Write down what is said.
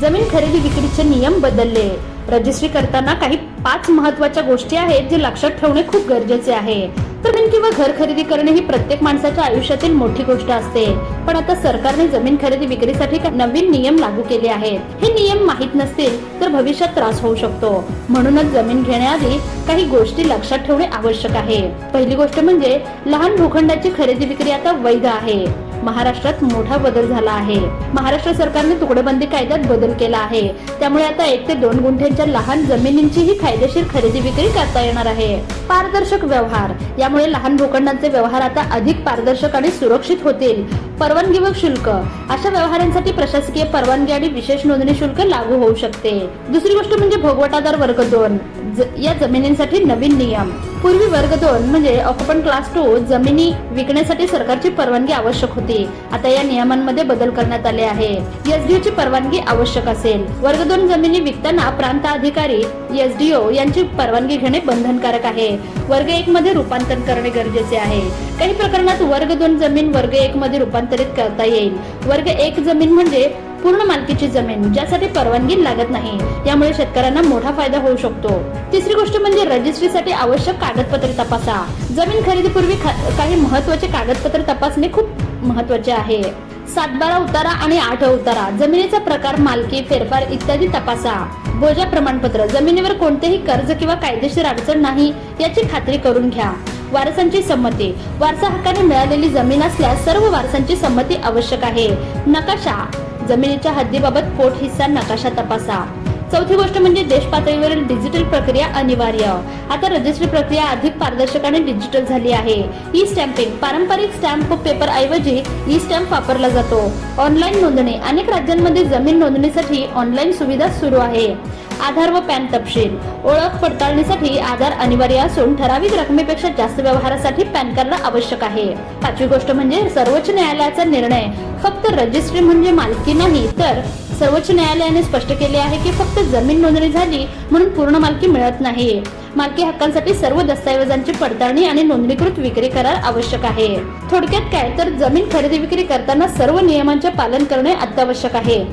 जमीन खरेदी विक्रीचे नियम बदलले. रजिस्ट्री करताना काही पाच महत्त्वाच्या गोष्टी आहेत जे लक्षात ठेवणे खूप गरजेचे आहे. जमीन किंवा घर खरेदी करणे ही प्रत्येक माणसाच्या आयुष्यातील मोठी गोष्ट असते. पण आता सरकारने जमीन खरेदी विक्रीसाठी नवीन नियम लागू केले आहेत. हे नियम माहीत नसतील तर भविष्यात त्रास होऊ शकतो. म्हणूनच जमीन घेण्याआधी काही गोष्टी लक्षात ठेवणे आवश्यक आहे. पहिली गोष्ट म्हणजे लहान भूखंडाची खरेदी विक्री आता वैध आहे. महाराष्ट्रात मोठा बदल झाला आहे. महाराष्ट्र सरकारने तुकडेबंदी कायद्यात बदल केला आहे. त्यामुळे आता एक ते दोन गुंठ्यांच्या लहान जमिनींचीही कायदेशीर खरेदी विक्री करता येणार आहे. पारदर्शक व्यवहार. यामुळे लहान भूखंडांचे व्यवहार आता अधिक पारदर्शक आणि सुरक्षित होतील. परवानगी व शुल्क. अशा व्यवहारांसाठी प्रशासकीय परवानगी आणि विशेष नोंदणी शुल्क लागू होऊ शकते. दुसरी गोष्ट म्हणजे भोगवटादार वर्ग दोन. या जमिनींसाठी नवीन नियम. पूर्वी वर्ग दोन म्हणजे ऑक्युपंट क्लास टू जमिनी विकण्यासाठी सरकारची परवानगी आवश्यक होती. आता या नियमांमध्ये बदल करण्यात आले आहे. एसडीओ ची परवानगी आवश्यक असेल. वर्ग दोन जमिनी विकताना प्रांत अधिकारी एसडीओ यांची परवानगी घेणे बंधनकारक आहे. वर्ग एक मध्ये रूपांतर करणे गरजेचे आहे. काही प्रकरणात वर्ग दोन जमीन वर्ग एक मध्ये रूपांतर हस्तांतरित करता येईल. वर्ग एक जमीन म्हणजे पूर्ण मालकीची जमीन ज्यासाठी परवानगी लागत नाही. यामुळे शेतकऱ्यांना मोठा फायदा होऊ शकतो. तिसरी गोष्ट म्हणजे रजिस्ट्रीसाठी आवश्यक कागदपत्रे तपासा. जमीन खरेदीपूर्वी काही महत्त्वाचे कागदपत्र तपासणे खूप महत्त्वाचे आहे. सातबारा उतारा आणि आठ उतारा. जमिनीचा प्रकार मालकी फेरफार इत्यादी तपासा. बोजा प्रमाणपत्र. जमिनीवर कोणतेही कर्ज किंवा कायदेशीर अडचण नाही याची खात्री करून घ्या. वारसांची संमती. वारसा हक्काने मिळालेली जमीन असल्यास सर्व वारसांची संमती आवश्यक आहे. नकाशा. जमिनीच्या हद्दीबाबत पोट हिस्सा नकाशा तपासा. चौथी गोष्ट म्हणजे देश पातळीवरील डिजिटल प्रक्रिया अनिवार्य. आता रजिस्ट्री प्रक्रिया अधिक पारदर्शक आणि डिजिटल झाली आहे. ई स्टॅम्पिंग पारंपरिक स्टॅम्प पेपर ऐवजी ई स्टॅम्प वापरला जातो. ऑनलाईन नोंदणी अनेक राज्यांमध्ये जमीन नोंदणीसाठी ऑनलाईन सुविधा सुरू आहे. आधार व पॅन तपशील. ओळख पडताळणीसाठी आधार अनिवार्य असून ठराविक रकमेपेक्षा जास्त व्यवहारासाठी पॅन कार्ड आवश्यक आहे. पाचवी गोष्ट म्हणजे सर्वोच्च न्यायालयाचा निर्णय. फक्त रजिस्ट्री म्हणजे मालकी नाही तर सर्वोच्च न्यायालयाने स्पष्ट केले आहे की फक्त जमीन नोंदणी झाली म्हणून पूर्ण मालकी मिळत नाही. मालकी हक्कांसाठी सर्व दस्तऐवजांची पडताळणी आणि नोंदणीकृत विक्री करार आवश्यक आहे. थोडक्यात काय तर जमीन खरेदी विक्री करताना सर्व नियमांचे पालन करणे अत्यावश्यक आहे.